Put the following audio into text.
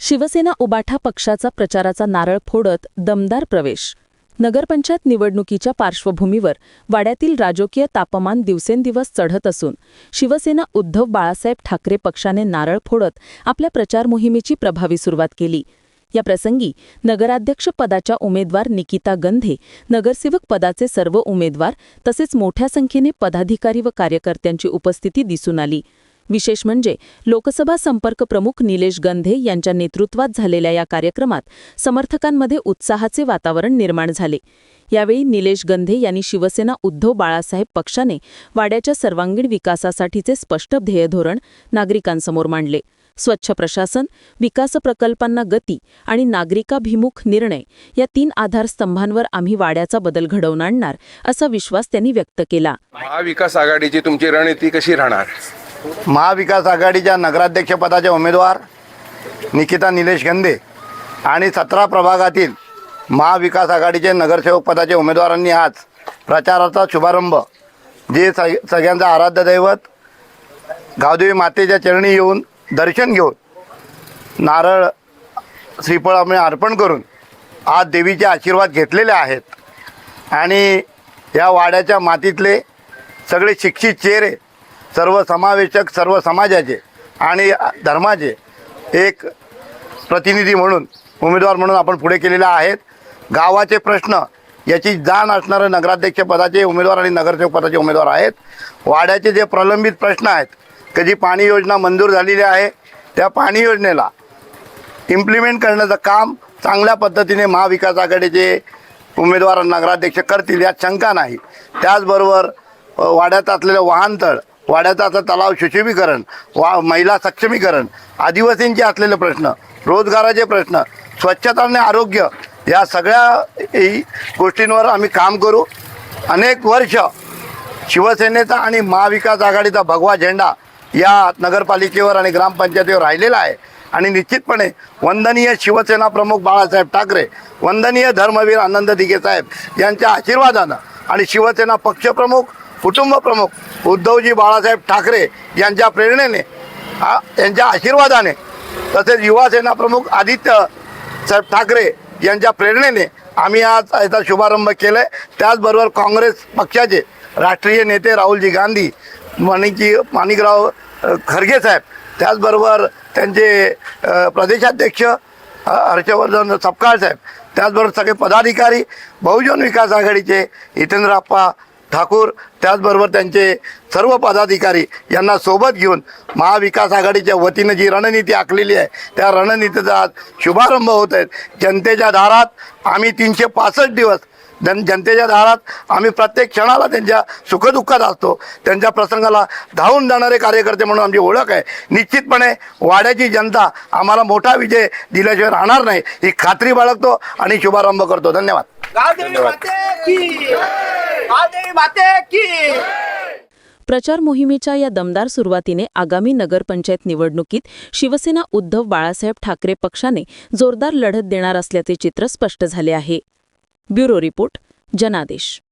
शिवसेना उबाठा पक्षाचा प्रचाराचा नारळ फोडत दमदार प्रवेश. नगरपंचायत निवडणुकीच्या पार्श्वभूमीवर वाड्यातील राजकीय तापमान दिवसेंदिवस चढत असून शिवसेना उद्धव बाळासाहेब ठाकरे पक्षाने नारळ फोडत आपल्या प्रचार मोहिमेची प्रभावी सुरुवात केली. या प्रसंगी नगराध्यक्ष पदाच्या उमेदवार निकिता गंधे नगरसेवक पदाचे सर्व उमेदवार तसेच मोठ्या संख्येने पदाधिकारी व कार्यकर्त्यांची उपस्थिती दिसून आली. विशेष म्हणजे लोकसभा संपर्क प्रमुख निलेश गंधे यांच्या नेतृत्वात झालेल्या या कार्यक्रमात समर्थकांमध्ये उत्साहाचे वातावरण निर्माण झाले. यावेळी निलेश गंधे यांनी शिवसेना उद्धव बाळासाहेब पक्षाने वाड्याच्या सर्वांगीण विकासासाठीचे स्पष्ट ध्येय धोरण नागरिकांसमोर मांडले. स्वच्छ प्रशासन विकास प्रकल्पांना गती आणि नागरिकाभिमुख निर्णय या तीन आधारस्तंभांवर आम्ही वाड्याचा बदल घडवून आणणार असा विश्वास त्यांनी व्यक्त केला. महाविकास आघाडीची तुमची रणनीती कशी राहणार? महाविकास आघाडीच्या नगराध्यक्षपदाचे उमेदवार निकिता निलेश गंदे आणि सतरा प्रभागातील महाविकास आघाडीचे नगरसेवक पदाचे उमेदवारांनी आज प्रचाराचा शुभारंभ. जे स सगळ्यांचं आराध्य दैवत गावदेवी मातेच्या चरणी येऊन दर्शन घेऊन नारळ श्रीफळ आम्ही अर्पण करून आज देवीचे आशीर्वाद घेतलेले आहेत. आणि या वाड्याच्या मातीतले सगळे शिक्षित चेहरे सर्व समावेशक सर्व समाजाचे आणि धर्माचे एक प्रतिनिधी म्हणून उमेदवार म्हणून आपण पुढे केलेले आहेत. गावाचे प्रश्न याची जाण असणारे नगराध्यक्षपदाचे उमेदवार आणि नगरसेवक पदाचे उमेदवार आहेत. वाड्याचे जे प्रलंबित प्रश्न आहेत कधी पाणी योजना मंजूर झालेली आहे त्या पाणी योजनेला इम्प्लिमेंट करण्याचं काम चांगल्या पद्धतीने महाविकास आघाडीचे उमेदवार नगराध्यक्ष करतील यात शंका नाही. त्याचबरोबर वाड्यात असलेलं वाहनतळ वाड्याचं आता तलाव सुशोभीकरण वा महिला सक्षमीकरण आदिवासींचे असलेले प्रश्न रोजगाराचे प्रश्न स्वच्छता आणि आरोग्य या सगळ्या गोष्टींवर आम्ही काम करू. अनेक वर्ष शिवसेनेचा आणि महाविकास आघाडीचा भगवा झेंडा या नगरपालिकेवर आणि ग्रामपंचायतीवर राहिलेला आहे. आणि निश्चितपणे वंदनीय शिवसेना प्रमुख बाळासाहेब ठाकरे वंदनीय धर्मवीर आनंद दिघे साहेब यांच्या आशीर्वादानं आणि शिवसेना पक्षप्रमुख कुटुंब प्रमुख उद्धवजी बाळासाहेब ठाकरे यांच्या प्रेरणेने आ- यांच्या आशीर्वादाने तसेच युवासेना प्रमुख आदित्य साहेब ठाकरे यांच्या प्रेरणेने आम्ही आज याचा शुभारंभ केला आहे त्याचबरोबर काँग्रेस पक्षाचे राष्ट्रीय नेते राहुलजी गांधी माणिकजी माणिकराव खरगे साहेब त्याचबरोबर त्यांचे प्रदेशाध्यक्ष हर्षवर्धन सपकाळ साहेब त्याचबरोबर सगळे पदाधिकारी बहुजन विकास आघाडीचे हितेंद्रप्पा ठाकूर त्याचबरोबर त्यांचे सर्व पदाधिकारी यांना सोबत घेऊन महाविकास आघाडीच्या वतीनं जी रणनीती आखलेली आहे त्या रणनीतीचा आज शुभारंभ होत आहेत जनतेच्या दारात आम्ही तीनशे पासष्ट दिवस जन जनतेच्या दारात आम्ही प्रत्येक क्षणाला त्यांच्या सुखदुःखात असतो. त्यांच्या प्रसंगाला धावून जाणारे कार्यकर्ते म्हणून आमची ओळख आहे. निश्चितपणे वाड्याची जनता आम्हाला मोठा विजय दिल्याशिवाय राहणार नाही ही खात्री बाळगतो आणि शुभारंभ करतो. धन्यवाद. प्रचार मोहिमेच्या या दमदार सुरुवातीने आगामी नगरपंचायत निवडणुकीत शिवसेना उद्धव बाळासाहेब ठाकरे पक्षाने जोरदार लढत देणार असल्याचे चित्र स्पष्ट झाले आहे. ब्युरो रिपोर्ट जनादेश.